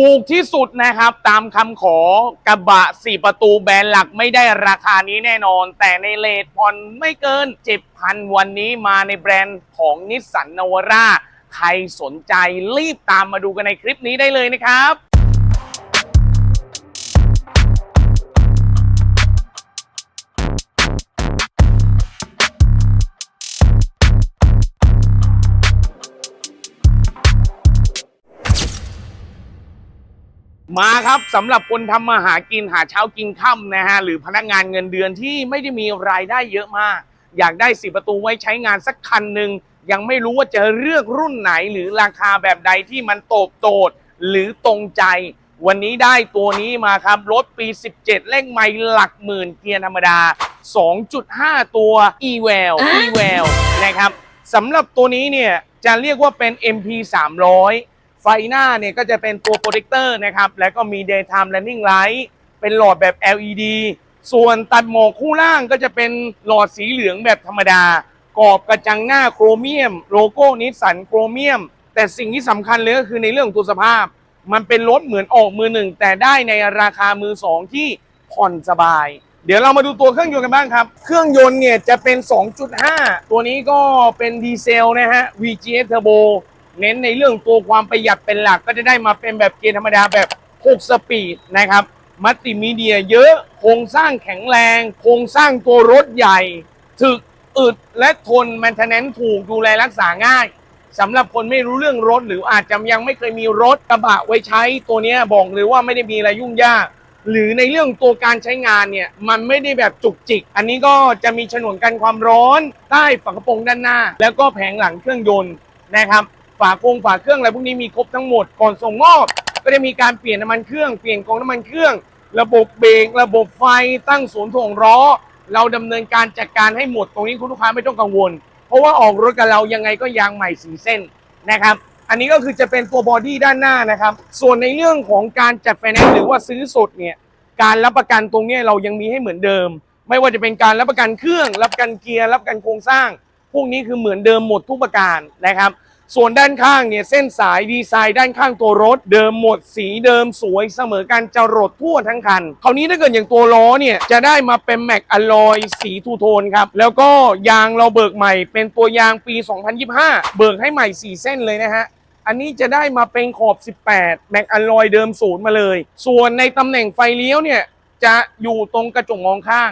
ถูกที่สุดนะครับ ตามคำขอกระบะ 4 ประตูแบรนด์หลักไม่ได้ราคานี้แน่นอน แต่ในเลทผ่อนไม่เกิน 7,000 วันนี้มาในแบรนด์ของนิสสันนวราใครสนใจรีบตามมาดูกันในคลิปนี้ได้เลยนะครับ มาครับสำหรับคนทำมาหากินหาเช้ากินค่ำนะฮะหรือพนักงานเงินเดือนที่ไม่ได้มีรายได้เยอะมาก อยากได้สีประตูไว้ใช้งานสักคันหนึ่งยังไม่รู้ว่าจะเลือกรุ่นไหนหรือราคาแบบใดที่มันโตบโตดหรือตรงใจ วันนี้ได้ตัวนี้มาครับรถปี 17 เลขไมล์หลักหมื่นเกียร์ธรรมดา 2.5 ตัว e w e l e w e l นะครับสำหรับตัวนี้เนี่ยจะเรียกว่าเป็น MP 300 ไฟหน้าเนี่ยก็จะเป็นตัวโปรเจคเตอร์นะครับ แล้วก็มี daytime running light เป็นหลอดแบบ LED ส่วนตัดหมอกคู่ล่างก็จะเป็นหลอดสีเหลืองแบบธรรมดา กรอบกระจังหน้าโครเมียม โลโก้นิสสันโครเมียม แต่สิ่งที่สำคัญเลยก็คือในเรื่องของตัวสภาพ มันเป็นรถเหมือนออกมือหนึ่ง แต่ได้ในราคามือสองที่ผ่อนสบาย เดี๋ยวเรามาดูตัวเครื่องยนต์กันบ้างครับ เครื่องยนต์เนี่ยจะเป็น 2.5 ตัวนี้ก็เป็นดีเซลนะฮะ VGS Turbo เน้นในเรื่องตัวความประหยัดเป็นหลักก็จะได้มาเป็นแบบเกียร์ธรรมดาแบบ6สปีดนะครับ มัลติมีเดียเยอะโครงสร้างแข็งแรง โครงสร้างตัวรถใหญ่ ถึกอึดและทนแมนเทนแนนถูกดูแลรักษาง่ายสำหรับคนไม่รู้เรื่องรถ หรืออาจจะยังไม่เคยมีรถกระบะไว้ใช้ตัวนี้บอกเลยว่าไม่ได้มีอะไรยุ่งยาก หรือในเรื่องตัวการใช้งานเนี่ยมันไม่ได้แบบจุกจิก อันนี้ก็จะมีฉนวนกันความร้อน ใต้ฝากระโปรงด้านหน้า แล้วก็แผงหลังเครื่องยนต์นะครับ ฝาโครงฝาเครื่องอะไรพวกนี้มีครบทั้งหมดก่อนส่งมอบ ก็จะมีการเปลี่ยนน้ำมันเครื่องเปลี่ยนกองน้ำมันเครื่อง ระบบเบรกระบบไฟตั้งศูนย์ถ่วงล้อ เราดำเนินการจัดการให้หมดตรงนี้คุณลูกค้าไม่ต้องกังวล เพราะว่าออกรถกับเรายังไงก็ยางใหม่สีเส้นนะครับอันนี้ก็คือจะเป็นตัวบอดี้ด้านหน้านะครับ ส่วนในเรื่องของการจัดไฟแนนซ์หรือว่าซื้อสดเนี่ย การรับประกันตรงนี้เรายังมีให้เหมือนเดิม ไม่ว่าจะเป็นการรับประกันเครื่อง รับประกันเกียร์ รับประกันโครงสร้าง พวกนี้คือเหมือนเดิมหมดทุกประการนะครับ ส่วนด้านข้างเนี่ยเส้นสายดีไซน์ด้านข้างตัวรถ เดิมหมดสีเดิมสวยเสมอกันจรดทั่วทั้งคัน คราวนี้ถ้าเกิดอย่างตัวล้อเนี่ยจะได้มาเป็นแม็กอะลอยสีทูโทนครับ แล้วก็ยางเราเบิกใหม่เป็นตัวยางปี 2025 เบิกให้ใหม่ 4 เส้นเลยนะฮะอันนี้จะได้มาเป็นขอบ 18 แม็กอะลอยเดิมศูนย์มาเลย ส่วนในตำแหน่งไฟเลี้ยวเนี่ยจะอยู่ตรงกระจกมองข้าง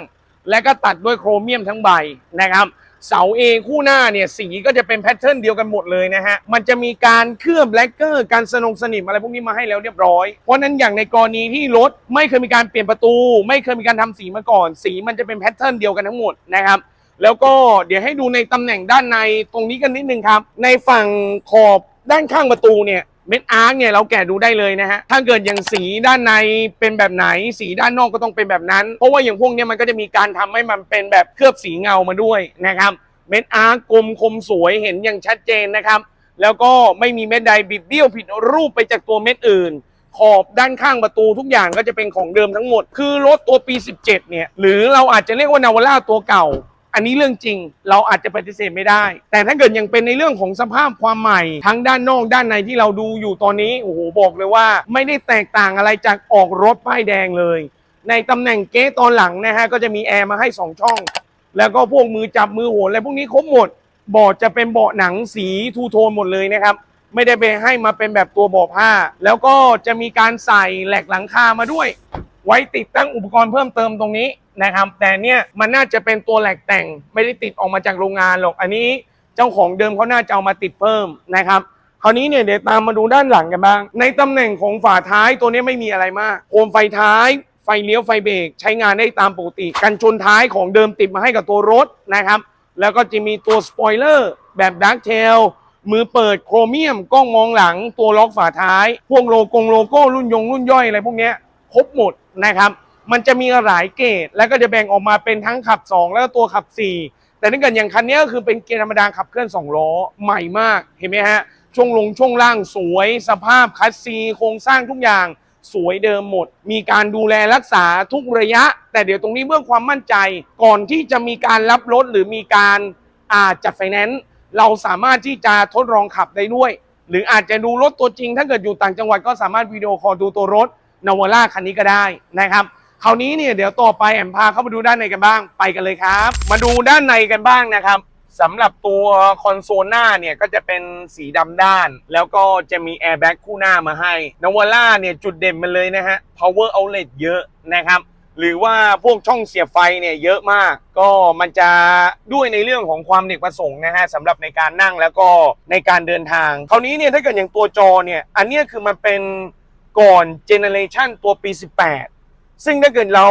และก็ตัดด้วยโครเมียมทั้งใบนะครับ เสาเอคู่หน้าเนี่ยสีก็จะเป็นแพทเทิร์นเดียวกันหมดเลยนะฮะ มันจะมีการเคลือบแลกเกอร์ การสนงสนิมอะไรพวกนี้มาให้แล้วเรียบร้อย เพราะฉะนั้นอย่างในกรณีที่รถไม่เคยมีการเปลี่ยนประตู ไม่เคยมีการทำสีมาก่อน สีมันจะเป็นแพทเทิร์นเดียวกันทั้งหมดนะครับแล้วก็เดี๋ยวให้ดูในตำแหน่งด้านในตรงนี้กันนิดนึงครับ ในฝั่งขอบด้านข้างประตูเนี่ย เม็ดอาร์คเนี่ยเราแกะดูได้เลยนะฮะ ถ้าเกิดอย่างสีด้านในเป็นแบบไหน สีด้านนอกก็ต้องเป็นแบบนั้น เพราะว่าอย่างพวกเนี้ยมันก็จะมีการทำให้มันเป็นแบบเคลือบสีเงามาด้วยนะครับ เม็ดอาร์คกลมคมสวยเห็นอย่างชัดเจนนะครับ แล้วก็ไม่มีเม็ดใดบิดเบี้ยวผิดรูปไปจากตัวเม็ดอื่น ขอบด้านข้างประตูทุกอย่างก็จะเป็นของเดิมทั้งหมด คือรถตัวปี 17 เนี่ย หรือเราอาจจะเรียกว่านาวาร่าตัวเก่า อันนี้เรื่องจริงเราอาจจะปฏิเสธไม่ได้ แต่ถ้าเกิดยังเป็นในเรื่องของสภาพความใหม่ ทั้งด้านนอกด้านในที่เราดูอยู่ตอนนี้โอ้โหบอกเลยว่า ไม่ได้แตกต่างอะไรจากออกรถป้ายแดงเลย ในตำแหน่งเก๊ตอนหลังนะฮะก็จะมีแอร์มาให้ 2 ช่อง แล้วก็พวกมือจับมือโหนอะไรพวกนี้ครบหมดเบาะจะเป็นเบาะหนังสีทูโทนหมดเลยนะครับไม่ได้ไปให้มาเป็นแบบตัวเบาะผ้า แล้วก็จะมีการใส่แหลกหลังคามาด้วย ไว้ติดตั้งอุปกรณ์เพิ่มเติมตรงนี้ นะครับแต่เนี่ยมันน่าจะเป็นตัวแหลกแต่งไม่ได้ติดออกมาจากโรงงานหรอกอันนี้เจ้าของเดิมเขาน่าจะเอามาติดเพิ่มนะครับคราวนี้เนี่ยเดี๋ยวตามมาดูด้านหลังกันบ้าง ในตำแหน่งของฝาท้ายตัวนี้ไม่มีอะไรมากโคมไฟท้าย ไฟเลี้ยวไฟเบรกใช้งานได้ตามปกติ กันชนท้ายของเดิมติดมาให้กับตัวรถนะครับ แล้วก็จะมีตัวสปอยเลอร์แบบดักเทลมือเปิดโครเมียมกล้องมองหลังตัวล็อกฝาท้าย พวกโลโกงโลโก้รุ่นยงรุ่นย่อยอะไรพวกนี้ครบหมดนะครับ มันจะมีหลายเกรดแล้วก็จะแบ่งออกมาเป็นทั้งขับ 2 แล้วก็ตัวขับ 4 แต่ถ้าเกิดอย่างคันนี้ก็คือเป็นเกียร์ธรรมดาขับเคลื่อน2ล้อใหม่มากเห็นไหมฮะช่วงลงช่วงล่างสวย สภาพคัสซีโครงสร้างทุกอย่างสวยเดิมหมด มีการดูแลรักษาทุกระยะ แต่เดี๋ยวตรงนี้เพื่อความมั่นใจ ก่อนที่จะมีการรับรถหรือมีการอาจัดไฟแนนซ์เราสามารถที่จะทดลองขับได้ด้วย หรืออาจจะดูรถตัวจริง ถ้าเกิดอยู่ต่างจังหวัดก็สามารถวิดีโอคอลดูตัวรถนาวาร่าคันนี้ก็ได้นะครับ คราวนี้เนี่ยเดี๋ยวต่อไปแอมพาเข้ามาดูด้านในกันบ้างไปกันเลยครับ มาดูด้านในกันบ้างนะครับสำหรับตัวคอนโซลหน้าเนี่ยก็จะเป็นสีดำด้าน แล้วก็จะมีแอร์แบ็กคู่หน้ามาให้นาวาร่าเนี่ยจุดเด่นมันเลยนะฮะ power outlet เยอะนะครับ หรือว่าพวกช่องเสียบไฟเนี่ยเยอะมาก ก็มันจะด้วยในเรื่องของความเด็กประสงค์นะฮะสำหรับในการนั่งแล้วก็ในการเดินทาง คราวนี้เนี่ยถ้าเกิดอย่างตัวจอเนี่ยอันนี้คือมันเป็นก่อนเจเนเรชันตัวปี 18 ซึ่งถ้าเกิดเรา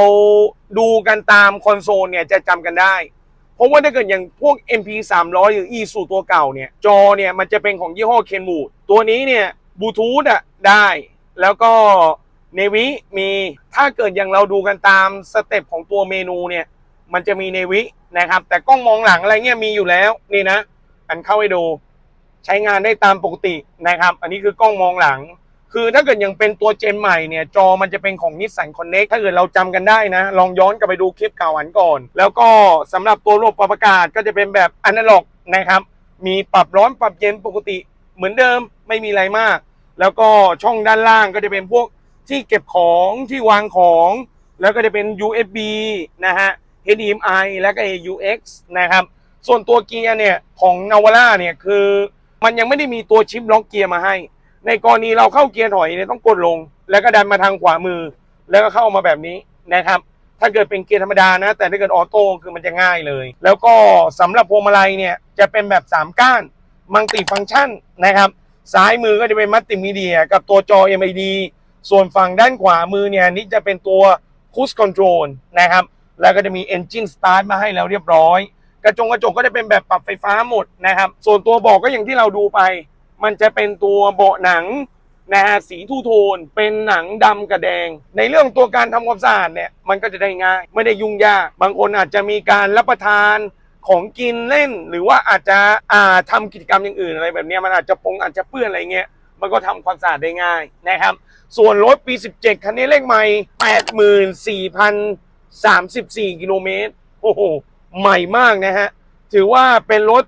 ดูกันตามคอนโซลเนี่ยจะจำกันได้ เพราะว่าถ้าเกิดอย่างพวก MP 300 หรือ e สูตัวเก่าเนี่ย จอเนี่ยมันจะเป็นของยี่ห้อเคนบูดตัวนี้เนี่ยบลูทูธอะได้ แล้วก็เนวิมีถ้าเกิดอย่างเราดูกันตามสเต็ปของตัวเมนูเนี่ยมันจะมีเนวินะครับ แต่กล้องมองหลังอะไรเงี้ยมีอยู่แล้วนี่นะอันเข้าให้ดูใช้งานได้ตามปกตินะครับ อันนี้คือกล้องมองหลัง คือถ้าเกิดยังเป็นตัวเจนใหม่เนี่ยจอมันจะเป็นของ Nissan Connect ถ้าเกิดเราจำกันได้นะ ลองย้อนกลับไปดูคลิปเก่าอันก่อน แล้วก็สำหรับตัวระบบปรับอากาศก็จะเป็นแบบอนาล็อกนะครับ มีปรับร้อนปรับเย็นปกติเหมือนเดิมไม่มีอะไรมาก แล้วก็ช่องด้านล่างก็จะเป็นพวกที่เก็บของที่วางของ แล้วก็จะเป็น USB นะฮะ HDMI แล้วก็ AUX นะครับ ส่วนตัวเกียร์เนี่ยของนาวาร่าเนี่ยคือมันยังไม่ได้มีตัวชิปล็อกเกียร์มาให้ ในกรณีเราเข้าเกียร์ถอยเนี่ยต้องกดลง แล้วก็ดันมาทางขวามือ แล้วก็เข้ามาแบบนี้นะครับ ถ้าเกิดเป็นเกียร์ธรรมดานะ แต่ถ้าเกิดออโต้คือมันจะง่ายเลย แล้วก็สำหรับพวงมาลัยเนี่ยจะเป็นแบบ 3 ก้านมัลติฟังก์ชันนะครับ ซ้ายมือก็จะเป็นมัลติมีเดีย กับตัวจอ MID ส่วนฝั่งด้านขวามือเนี่ยนี่จะเป็นตัว Cruise Control นะครับ แล้วก็จะมี Engine Start มาให้แล้วเรียบร้อย กระจงกระจกก็จะเป็นแบบปรับไฟฟ้าหมดนะครับ ส่วนตัวบอกก็อย่างที่เราดูไป มันจะเป็นตัวเบาะหนังนะฮะสีทูโทน เป็นหนังดำกับแดง ในเรื่องตัวการทำความสะอาดเนี่ยมันก็จะได้ง่าย ไม่ได้ยุ่งยาก บางคนอาจจะมีการรับประทานของกินเล่น หรือว่าอาจจะอ่าทำกิจกรรมอย่างอื่นอะไรแบบนี้มันอาจจะปงอาจจะเปื้อนอะไรเงี้ยมันก็ทำความสะอาดได้ง่ายนะครับ ส่วนรถปี 17 คันนี้เลขไม่ 84,034 กิโลเมตรโอ้โหใหม่มากนะฮะถือว่าเป็นรถ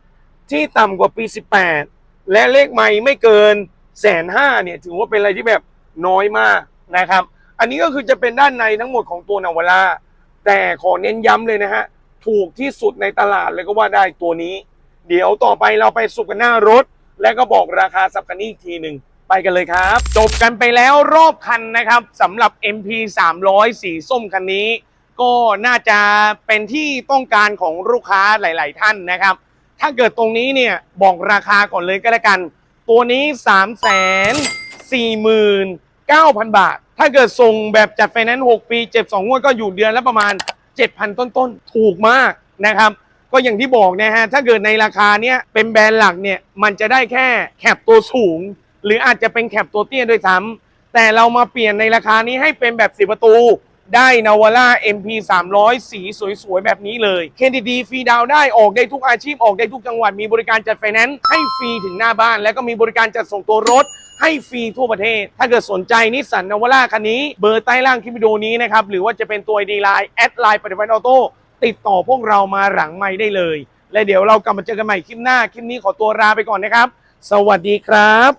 ที่ต่ำกว่าปี 18 และเลขไม่ไม่เกินแสนห้าเนี่ยถือว่าเป็นอะไรที่แบบน้อยมากนะครับ อันนี้ก็คือจะเป็นด้านในทั้งหมดของตัวนาวาร่าแต่ขอเน้นย้ำเลยนะฮะถูกที่สุดในตลาดเลยก็ว่าได้ตัวนี้ เดี๋ยวต่อไปเราไปสุกกันหน้ารถ และก็บอกราคาสับกันนี้อีกทีหนึ่งไปกันเลยครับ จบกันไปแล้วรอบคันนะครับสำหรับ MP 300 สีส้มคันนี้ ก็น่าจะเป็นที่ต้องการของลูกค้าหลาย ๆ ท่านนะครับ ถ้าเกิดตรงนี้เนี่ยบอกราคาก่อนเลยก็แล้วกัน ตัวนี้3 4 9 0 0 0 บาท ถ้าเกิดส่งแบบจัดไฟแนนซ์6ปีเจ็บ2งวดก็อยู่เดือนละประมาณ 7,000 ต้นๆ ถูกมากนะครับ ก็อย่างที่บอกนะฮะ ถ้าเกิดในราคาเนี้ยเป็นแบรนด์หลักเนี่ย มันจะได้แค่แคปตัวสูง หรืออาจจะเป็นแคปตัวเตี้ยด้วยซ้ำแต่เรามาเปลี่ยนในราคานี้ให้เป็นแบบสีประตู ได้นาวาร่า MP 300 สีสวยๆ แบบนี้เลยเคนดีฟรีดาวได้ออกได้ทุกอาชีพออกได้ทุกจังหวัด มีบริการจัดไฟแนนซ์ให้ฟรีถึงหน้าบ้าน แล้วก็มีบริการจัดส่งตัวรถให้ฟรีทั่วประเทศ ถ้าเกิดสนใจนิสสันนาวาร่าคันนี้ เบอร์ใต้ล่างคลิปวิดีโอนี้นะครับ หรือว่าจะเป็นตัวดีไลน์แอดไลน์ปฏิบัติออโต้ติดต่อพวกเรามาหลังไม่ได้เลย และเดี๋ยวเรากลับมาเจอกันใหม่คลิปหน้า คลิปนี้ขอตัวลาไปก่อนนะครับ สวัสดีครับ